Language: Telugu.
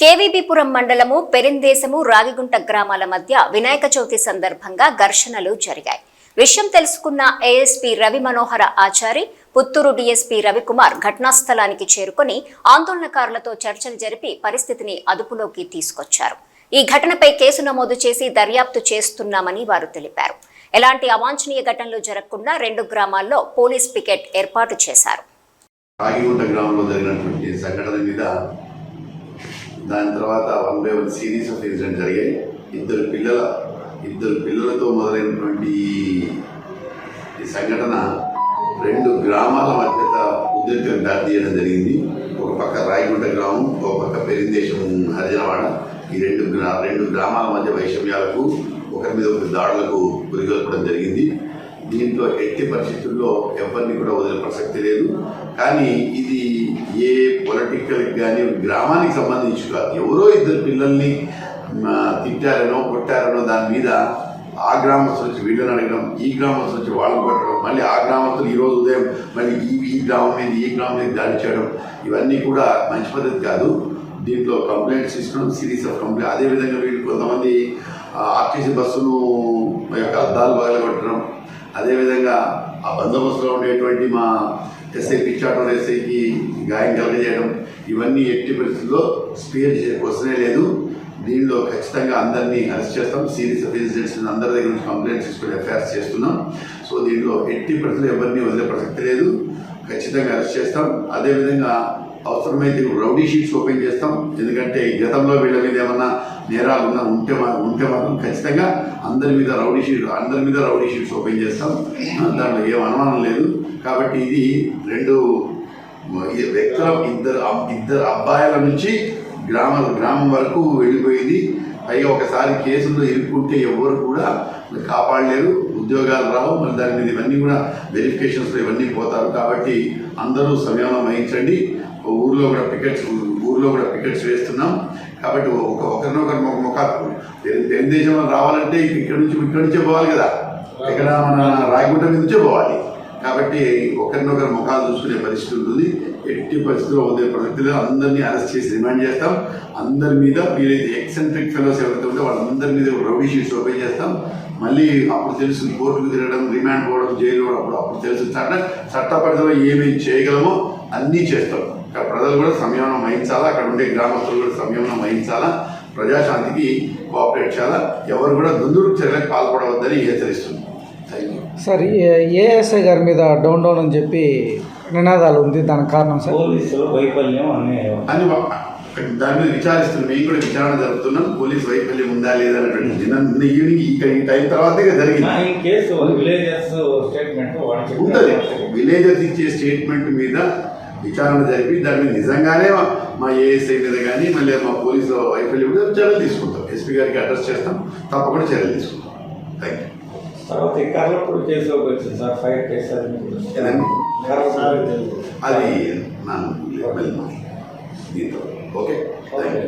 కేవీబీపురం మండలము పెరిందేశము రాగిగుంట గ్రామాల మధ్య వినాయక చవితి సందర్భంగా ఘర్షణలు జరిగాయి. విషయం తెలుసుకున్న ఏఎస్పీ రవి మనోహర ఆచారి పుత్తూరు డీఎస్పీ రవికుమార్ ఘటనా స్థలానికి చేరుకొని ఆందోళనకారులతో చర్చలు జరిపి పరిస్థితిని అదుపులోకి తీసుకొచ్చారు. ఈ ఘటనపై కేసు నమోదు చేసి దర్యాప్తు చేస్తున్నామని వారు తెలిపారు. ఎలాంటి అవాంఛనీయ ఘటనలు జరగకుండా రెండు గ్రామాల్లో పోలీస్ పికెట్ ఏర్పాటు చేశారు. రాగిగుంట గ్రామంలో జరిగినటువంటి సంఘటన మీద దాని తర్వాత one by one series of incident జరిగాయి. ఇద్దరు పిల్లల ఇద్దరు పిల్లలతో మొదలైనటువంటి ఈ- సంఘటన రెండు గ్రామాల మధ్యత ఉద్రిక్తకు దారితీయడం జరిగింది. ఒక పక్క రాయగుంట గ్రామం ఒక పక్క పెరిందేశం హరిజనవాడ. ఈ రెండు గ్రా రెండు గ్రామాల మధ్య వైషమ్యాలకు ఒకరి మీద ఒకరి దాడులకు గురిగొల్పడం జరిగింది. దీంట్లో ఎట్టి పరిస్థితుల్లో ఎవరిని కూడా వదిలే ప్రసక్తి లేదు. కానీ ఇది ఏ పొలిటికల్ కానీ గ్రామానికి సంబంధించి కాదు. ఎవరో ఇద్దరు పిల్లల్ని తిట్టారనో కొట్టారనో దాని మీద ఆ గ్రామస్తులు వచ్చి వీళ్ళని అడగడం ఈ గ్రామస్తులు వచ్చి వాళ్ళని కొట్టడం మళ్ళీ ఆ గ్రామస్తులు ఈ రోజు ఉదయం మళ్ళీ ఈ ఈ గ్రామం మీద ఈ గ్రామం మీద దాడి చేయడం ఇవన్నీ కూడా మంచి పద్ధతి కాదు. దీంట్లో కంప్లైంట్స్ ఇస్తున్నాం సిరీస్ ఆఫ్ కంప్లైంట్ అదేవిధంగా వీళ్ళు కొంతమంది ఆర్టీసీ బస్సును యొక్క అద్దాలు పగలగొట్టడం అదేవిధంగా ఆ బందోబస్తులో ఉండేటువంటి మా ఎస్ఐ పిచ్చాటూర్ ఎస్ఐకి గాయం కలగజేయడం ఇవన్నీ ఎట్టి పరిస్థితుల్లో స్పేర్ వస్తనే క్వశ్చనే లేదు. దీనిలో ఖచ్చితంగా అందరినీ అరెస్ట్ చేస్తాం. సీరియస్ ఆఫ్ ఇన్సిడెంట్స్ అందరి దగ్గర నుంచి కంప్లైంట్స్ తీసుకుని ఎఫ్ఐఆర్స్ చేస్తున్నాం. సో దీంట్లో ఎట్టి పరిస్థితులు ఎవరిని వదిలే ప్రసక్తి లేదు. ఖచ్చితంగా అరెస్ట్ చేస్తాం. అదేవిధంగా అవసరమైతే రౌడీ షీట్స్ ఓపెన్ చేస్తాం. ఎందుకంటే గతంలో వీళ్ళ మీద ఏమన్నా నేరాలు ఉన్నా ఉంటే ఉంటే మాత్రం ఖచ్చితంగా అందరి మీద రౌడీ షీట్ అందరి మీద రౌడీ షీట్స్ ఓపెన్ చేస్తాం. దాంట్లో ఏం అనుమానం లేదు. కాబట్టి ఇది రెండు వ్యక్తుల ఇద్దరు ఇద్దరు అబ్బాయిల నుంచి గ్రామ గ్రామం వరకు వెళ్ళిపోయింది. పైగా ఒకసారి కేసుల్లో ఇరుక్కుంటే ఎవరు కూడా కాపాడలేరు. ఉద్యోగాలు రావు మరి దాని మీద ఇవన్నీ కూడా వెరిఫికేషన్స్లో ఇవన్నీ పోతారు. కాబట్టి అందరూ సంయమనం వహించండి. ఊర్లో కూడా పికెట్స్ ఊర్లో కూడా పికెట్స్ వేస్తున్నాం. కాబట్టి ఒక ఒకరినొకరు ఒక ముఖ తెలుగుదేశంలో రావాలంటే ఇక్కడ నుంచి ఇక్కడ నుంచే పోవాలి కదా. ఇక్కడ మన రాయగుంట మీద నుంచే పోవాలి. కాబట్టి ఒకరినొకరు ముఖాలు చూసుకునే పరిస్థితి ఉంటుంది. ఎట్టి పరిస్థితుల్లో ఉదయ ప్రసక్తిలో అందరినీ అరెస్ట్ చేసి రిమాండ్ చేస్తాం. అందరి మీద వీలైతే ఎక్సెంట్రిక్ ఫెలోస్ ఎవరైతే ఉంటే వాళ్ళందరి మీద రౌడీ షీట్స్ ఓపెన్ చేస్తాం. మళ్ళీ అప్పుడు తెలుసు కోర్టుకు తిరగడం రిమాండ్ పోవడం జైలు అప్పుడు అప్పుడు తెలుసు చట్ట చట్టపరిధిలో ఏమేమి చేయగలమో అన్నీ చేస్తాం. ఇక్కడ ప్రజలు కూడా సంయమనం వహించాలా? అక్కడ ఉండే గ్రామస్తులు కూడా సంయమనం వహించాలా? ప్రజాశాంతికి కోఆపరేట్ చేయాలా? ఎవరు కూడా దుందుడు చర్యలకు పాల్పడవద్దని హెచ్చరిస్తుంది సార్ ఏఎస్ఐ గారి మీద డౌన్ డౌన్ అని చెప్పి నినాదాలు ఉంది దానికి కారణం సార్? పోలీసులు వైఫల్యం అనే అని దాని మీద విచారిస్తున్నాం మేము కూడా విచారణ జరుపుతున్నాం. పోలీస్ వైఫల్యం ఉందా లేదా అనేటువంటి నిన్న నిన్న ఈవినింగ్ ఈ ఈ టైం తర్వాత ఇక జరిగింది. కేసు విలేజెస్ స్టేట్మెంట్ ఉంటుంది. విలేజర్స్ ఇచ్చే స్టేట్మెంట్ మీద విచారణ జరిపి దాని మీద నిజంగానే మా- మా ఏఎస్ఐ మీద కానీ మళ్ళీ మా పోలీసు వైఫల్యం మీద చర్యలు తీసుకుంటాం. ఎస్పీ గారికి అడ్రస్ చేస్తాం. తప్పకుండా చర్యలు తీసుకుంటాం. థ్యాంక్ యూ తర్వాత ఈ కర్లపూడి కేసు ఒకటి వచ్చింది సార్ ఫైర్ కేసు అది ఏదండి? కర్లపూడి అది నా దీంతో. ఓకే? Thank you